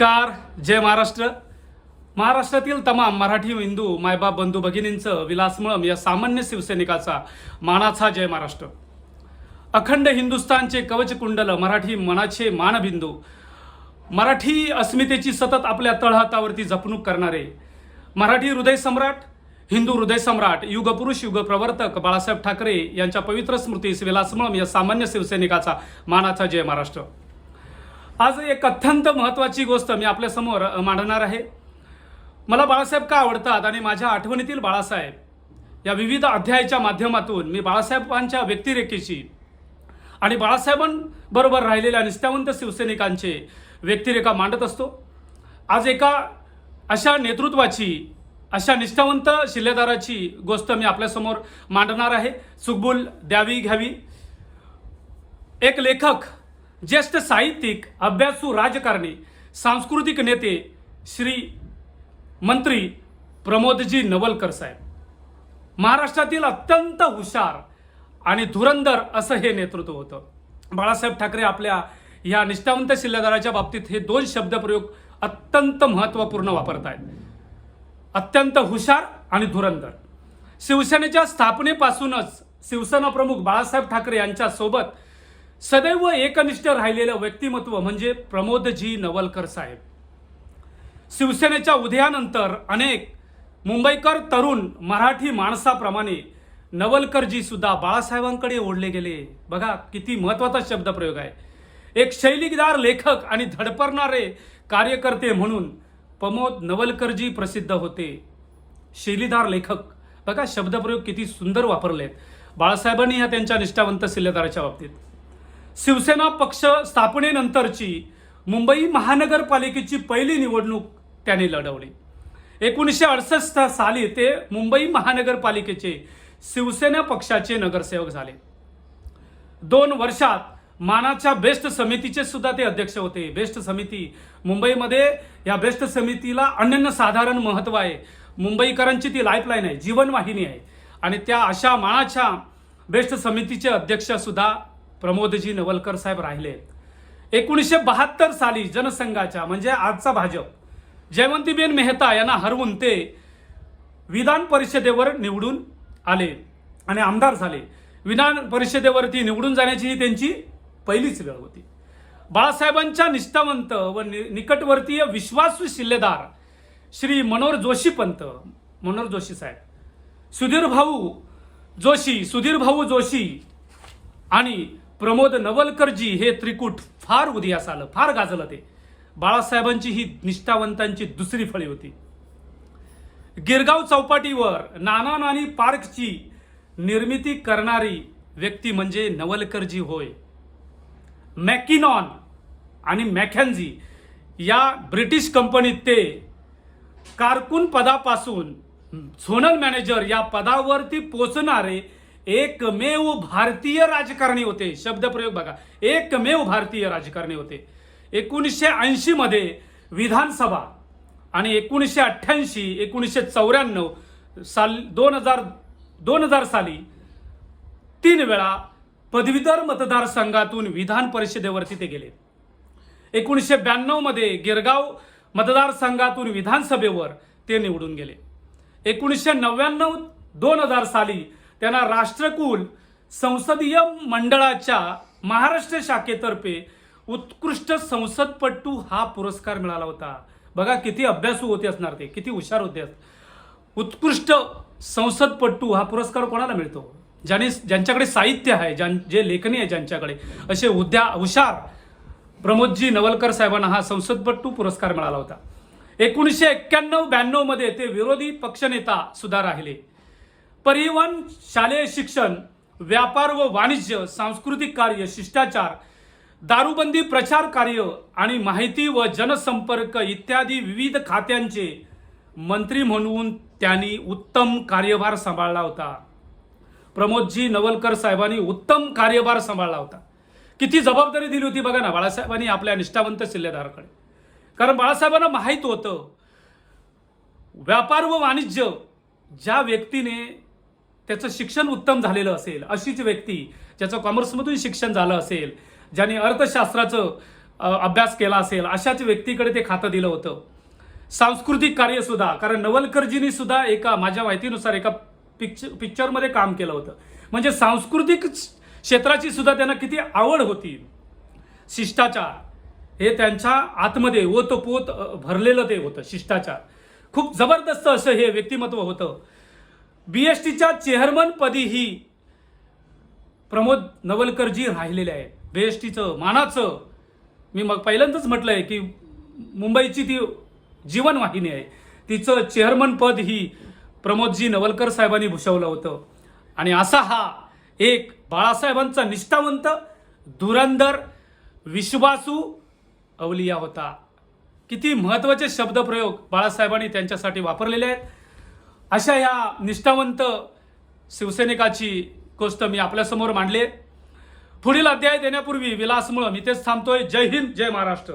नमस्कार जय महाराष्ट्र. महाराष्ट्रातील तमाम मराठी हिंदू मायबाप बंधू भगिनींचं विलासमळम या सामान्य शिवसैनिकाचा मानाचा जय महाराष्ट्र. अखंड हिंदुस्थानचे कवचकुंडल मराठी मनाचे मानबिंदू मराठी अस्मितेची सतत आपल्या तळहातावरती जपणूक करणारे मराठी हृदय सम्राट हिंदू हृदय सम्राट युगपुरुष युगप्रवर्तक बाळासाहेब ठाकरे यांच्या पवित्र स्मृतीस विलासमळम या सामान्य शिवसैनिकाचा मानाचा जय महाराष्ट्र. आज एक अत्यंत महत्त्वाची गोष्ट मी आपल्यासमोर मांडणार आहे. मला बाळासाहेब का आवडतात आणि माझ्या आठवणीतील बाळासाहेब? या विविध अध्यायाच्या माध्यमातून मी बाळासाहेबांच्या व्यक्तिरेखेची आणि बाळासाहेबांबरोबर राहिलेल्या निष्ठावंत शिवसैनिकांचे व्यक्तिरेखा मांडत असतो. आज एका अशा नेतृत्वाची अशा निष्ठावंत शिल्लेदाराची गोष्ट मी आपल्यासमोर मांडणार आहे. सुखबूल द्यावी घ्यावी. एक लेखक ज्येष्ठ साहित्यिक अभ्यासू राजकारणी सांस्कृतिक नेते श्री मंत्री प्रमोदजी नवलकर साहेब. महाराष्ट्रातील अत्यंत हुशार आणि धुरंदर असं हे नेतृत्व होतं. बाळासाहेब ठाकरे आपल्या या निष्ठावंत शिल्लेदाराच्या बाबतीत हे दोन शब्दप्रयोग अत्यंत महत्त्वपूर्ण वापरत आहेत. अत्यंत हुशार आणि धुरंदर शिवसेनेच्या स्थापनेपासूनच शिवसेना प्रमुख बाळासाहेब ठाकरे यांच्यासोबत सदैव एकनिष्ठ राहिलेलं व्यक्तिमत्व म्हणजे प्रमोदजी नवलकर साहेब. शिवसेनेच्या उदयानंतर अनेक मुंबईकर तरुण मराठी माणसाप्रमाणे नवलकरजी सुद्धा बाळासाहेबांकडे ओढले गेले. बघा किती महत्त्वाचा शब्दप्रयोग आहे. एक शैलीदार लेखक आणि धडपडणारे कार्यकर्ते म्हणून प्रमोद नवलकरजी प्रसिद्ध होते. शैलीदार लेखक. बघा शब्दप्रयोग किती सुंदर वापरलेत. बाळासाहेबांनी ह्या त्यांच्या निष्ठावंत शिल्लेदाराच्या बाबतीत. शिवसेना पक्ष स्थापनेनंतरची मुंबई महानगरपालिकेची पहिली निवडणूक त्याने लढवली. एकोणीसशे अडसष्ट साली ते मुंबई महानगरपालिकेचे शिवसेना पक्षाचे नगरसेवक झाले. दोन वर्षात मानाच्या बेस्ट समितीचे सुद्धा ते अध्यक्ष होते. बेस्ट समिती मुंबईमध्ये या बेस्ट समितीला अनन्य साधारण आहे. मुंबईकरांची ती लाईफलाईन आहे जीवनवाहिनी आहे. आणि त्या अशा मानाच्या बेस्ट समितीचे अध्यक्ष सुद्धा प्रमोदजी नवलकर साहेब राहिले. एकोणीसशे बहात्तर साली जनसंघाच्या म्हणजे आजचा भाजप जयवंतीबेन मेहता यांना हरवून ते विधान परिषदेवर निवडून आले आणि आमदार झाले. विधान परिषदेवरती निवडून जाण्याची ही त्यांची पहिलीच वेळ होती. बाळासाहेबांच्या निष्ठावंत व नि- निकटवर्तीय विश्वासू शिल्लेदार श्री मनोहर जोशी पंत मनोहर जोशी साहेब सुधीर भाऊ जोशी सुधीर भाऊ जोशी आणि प्रमोद नवलकरजी हे त्रिकूट फार उदयास आलं फार गाजलं ते बाळासाहेबांची ही निष्ठावंतांची दुसरी फळी होती. गिरगाव चौपाटीवर नाना नानी पार्कची निर्मिती करणारी व्यक्ती म्हणजे नवलकरजी होय. मॅकिनॉन आणि मॅकॅन्झी या ब्रिटिश कंपनीत ते कारकून पदापासून झोनल मॅनेजर या पदावरती पोचणारे एकमेव भारतीय राजकारणी होते. शब्दप्रयोग बघा. एकमेव भारतीय राजकारणी होते. एकोणीसशे ऐंशीमध्ये विधानसभा आणि एकोणीसशे अठ्ठ्याऐंशी एकोणीसशे चौऱ्याण्णव साल दोन हजार दोन हजार साली तीन वेळा पदवीधर मतदारसंघातून विधान परिषदेवरती ते गेले. एकोणीसशे ब्याण्णवमध्ये गिरगाव मतदारसंघातून विधानसभेवर ते निवडून गेले. एकोणीसशे नव्याण्णव दोन हजार साली त्यांना राष्ट्रकुल संसदीय मंडळाच्या महाराष्ट्र शाखेतर्फे उत्कृष्ट संसदपटू हा पुरस्कार मिळाला होता. बघा किती अभ्यासू होते असणार ते किती हुशार होते उत्कृष्ट संसदपटू हा पुरस्कार कोणाला मिळतो? ज्याने ज्यांच्याकडे साहित्य आहे ज्यां जे लेखनी आहे ज्यांच्याकडे असे उद्या हुशार प्रमोदजी नवलकर साहेबांना हा संसदपटू पुरस्कार मिळाला होता. एकोणीसशे एक्क्याण्णव ब्याण्णवमध्ये ते विरोधी पक्षनेता सुद्धा राहिले. परिवहन शालेय शिक्षण व्यापार व वाणिज्य सांस्कृतिक कार्य शिष्टाचार दारूबंदी प्रचार कार्य आणि माहिती व जनसंपर्क इत्यादी विविध खात्यांचे मंत्री म्हणून त्यांनी उत्तम कार्यभार सांभाळला होता. प्रमोदजी नवलकर साहेबांनी उत्तम कार्यभार सांभाळला होता. किती जबाबदारी दिली होती बघा ना बाळासाहेबांनी आपल्या निष्ठावंत शिल्लेदाराकडे कारण बाळासाहेबांना माहीत होतं व्यापार व वाणिज्य ज्या व्यक्तीने त्याचं शिक्षण उत्तम झालेलं असेल अशीच व्यक्ती ज्याचं कॉमर्समधून शिक्षण झालं असेल ज्याने अर्थशास्त्राचं अभ्यास केला असेल अशाच व्यक्तीकडे ते खातं दिलं होतं. सांस्कृतिक कार्य सुद्धा कारण नवलकरजींनी सुद्धा एका माझ्या माहितीनुसार एका पिक्चर पिक्चरमध्ये काम केलं होतं. म्हणजे सांस्कृतिक क्षेत्राची सुद्धा त्यांना किती आवड होती. शिष्टाचार हे त्यांच्या आतमध्ये ओतपोत भरलेलं ते होतं शिष्टाचार. खूप जबरदस्त असं हे व्यक्तिमत्व होतं. बी एस टीच्या चेअरमन पदीही प्रमोद नवलकरजी राहिलेले आहेत. बी एस टीचं मानाचं. मी मग पहिल्यांदाच म्हटलं आहे की मुंबईची ती जीवनवाहिनी आहे. तिचं चेअरमन पद ही प्रमोदजी नवलकर साहेबांनी भूषवलं होतं. आणि असा हा एक बाळासाहेबांचा निष्ठावंत धुरंधर विश्वासू अवलिया होता. किती महत्त्वाचे शब्दप्रयोग बाळासाहेबांनी त्यांच्यासाठी वापरलेले आहेत. अशा या निष्ठावंत शिवसैनिकाची गोष्ट मी आपल्यासमोर मांडली पुढील अध्याय देण्यापूर्वी विलासमुळं मी तेच थांबतोय. जय हिंद जय महाराष्ट्र.